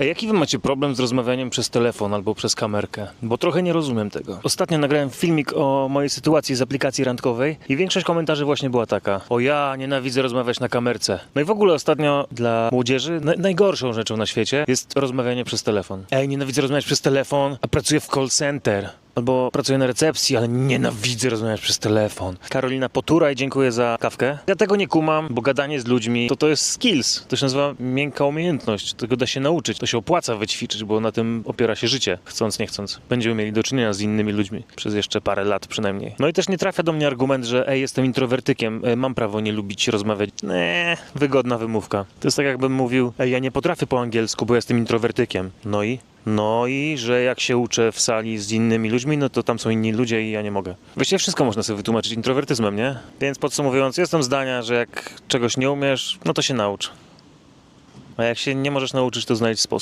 A jaki wy macie problem z rozmawianiem przez telefon albo przez kamerkę? Bo trochę nie rozumiem tego. Ostatnio nagrałem filmik o mojej sytuacji z aplikacji randkowej i większość komentarzy właśnie była taka. O ja nienawidzę rozmawiać na kamerce. No i w ogóle ostatnio dla młodzieży na- najgorszą rzeczą na świecie jest rozmawianie przez telefon. Ej, nienawidzę rozmawiać przez telefon, a pracuję w call center. Albo pracuję na recepcji, ale nienawidzę rozmawiać przez telefon. Karolina Potura i dziękuję za kawkę. Ja tego nie kumam, bo gadanie z ludźmi to to jest skills. To się nazywa miękka umiejętność. Tego da się nauczyć. To się opłaca wyćwiczyć, bo na tym opiera się życie. Chcąc, nie chcąc. Będziemy mieli do czynienia z innymi ludźmi. Przez jeszcze parę lat przynajmniej. No i też nie trafia do mnie argument, że ej, jestem introwertykiem, e, mam prawo nie lubić rozmawiać. Nie, wygodna wymówka. To jest tak jakbym mówił, ej, ja nie potrafię po angielsku, bo jestem introwertykiem. No i? No i że jak się uczę w sali z innymi ludźmi, no to tam są inni ludzie i ja nie mogę. Właściwie wszystko można sobie wytłumaczyć introwertyzmem, nie? Więc podsumowując, jestem zdania, że jak czegoś nie umiesz, no to się naucz. A jak się nie możesz nauczyć, to znajdź sposób.